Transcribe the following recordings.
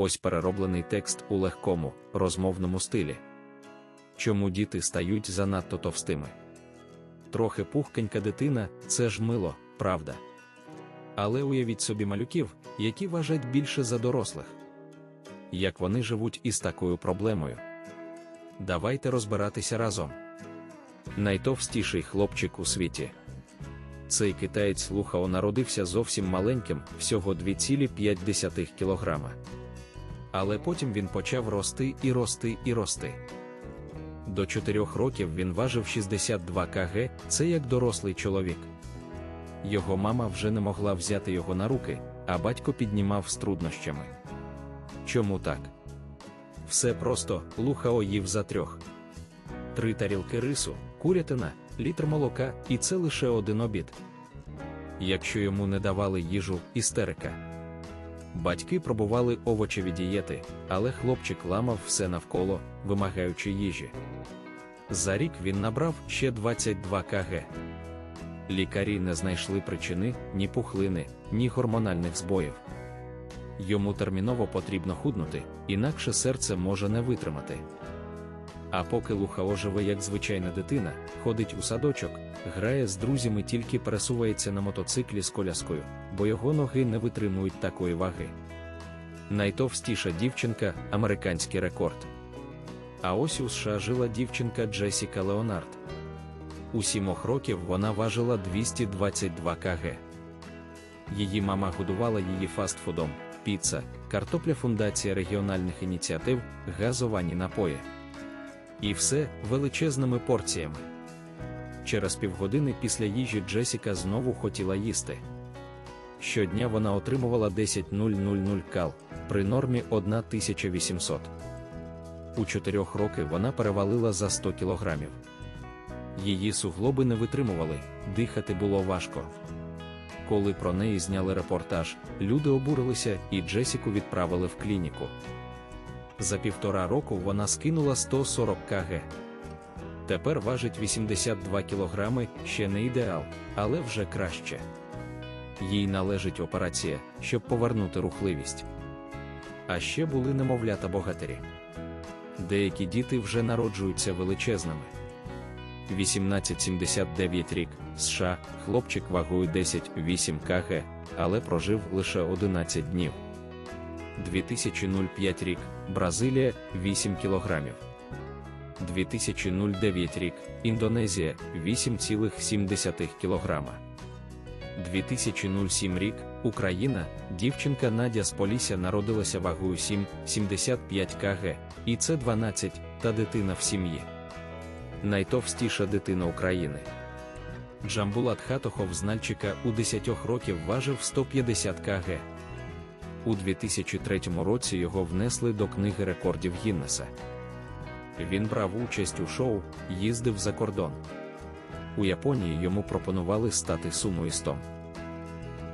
Ось перероблений текст у легкому, розмовному стилі. Чому діти стають занадто товстими? Трохи пухкенька дитина це ж мило, правда. Але уявіть собі малюків, які важать більше за дорослих. Як вони живуть із такою проблемою? Давайте розбиратися разом. Найтовстіший хлопчик у світі. Цей китаєць Лухао народився зовсім маленьким, всього 2,5 кг. Але потім він почав рости і рости і рости. До 4 років він важив 62 кг, це як дорослий чоловік. Його мама вже не могла взяти його на руки, а батько піднімав з труднощами. Чому так? Все просто Лухао їв за трьох. Три тарілки рису, курятина, літр молока, і це лише один обід. Якщо йому не давали їжу, істерика. Батьки пробували овочеві дієти, але хлопчик ламав все навколо, вимагаючи їжі. За рік він набрав ще 22 кг. Лікарі не знайшли причини ні пухлини, ні гормональних збоїв. Йому терміново потрібно худнути, інакше серце може не витримати. А поки Лухао живе як звичайна дитина, ходить у садочок, грає з друзями, тільки пересувається на мотоциклі з коляскою, бо його ноги не витримують такої ваги. Найтовстіша дівчинка американський рекорд. А ось у США жила дівчинка Джесіка Леонард. У сімох років вона важила 222 кг. Її мама годувала її фастфудом, піца, картопля фундація регіональних ініціатив, газовані напої. І все величезними порціями. Через півгодини після їжі Джесіка знову хотіла їсти. Щодня вона отримувала 10,000 кал при нормі 1800. У 4 роки вона перевалила за 100 кілограмів. Її суглоби не витримували, дихати було важко. Коли про неї зняли репортаж, люди обурилися і Джесіку відправили в клініку. За півтора року вона скинула 140 кг. Тепер важить 82 кілограми, ще не ідеал, але вже краще. Їй належить операція, щоб повернути рухливість. А ще були немовлята богатирі. Деякі діти вже народжуються величезними. 1879 рік США, хлопчик вагою 10,8 кг, але прожив лише 11 днів. 2005 рік Бразилія 8 кг. 2009 рік Індонезія 8,7 кг. 2007 рік Україна, дівчинка Надя з Полісся народилася вагою 7,75 кг, і це 12 та дитина в сім'ї. Найтовстіша дитина України. Джамбулат Хатохов з Нальчика у 10 років важив 150 кг. У 2003 році його внесли до книги рекордів Гіннеса. Він брав участь у шоу, їздив за кордон. У Японії йому пропонували стати сумоїстом.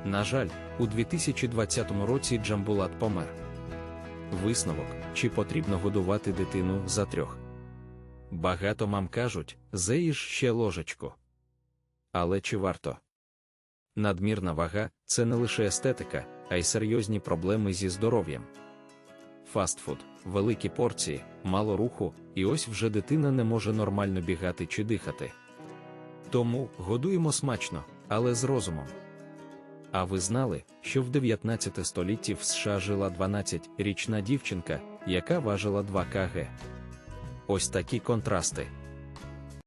На жаль, у 2020 році Джамбулат помер. Висновок, чи потрібно годувати дитину за трьох. Багато мам кажуть, заїж ще ложечку. Але чи варто? Надмірна вага це не лише естетика, а й серйозні проблеми зі здоров'ям. Фастфуд, великі порції, мало руху, і ось вже дитина не може нормально бігати чи дихати. Тому годуємо смачно, але з розумом. А ви знали, що в 19 столітті в США жила 12-річна дівчинка, яка важила 2 кг? Ось такі контрасти.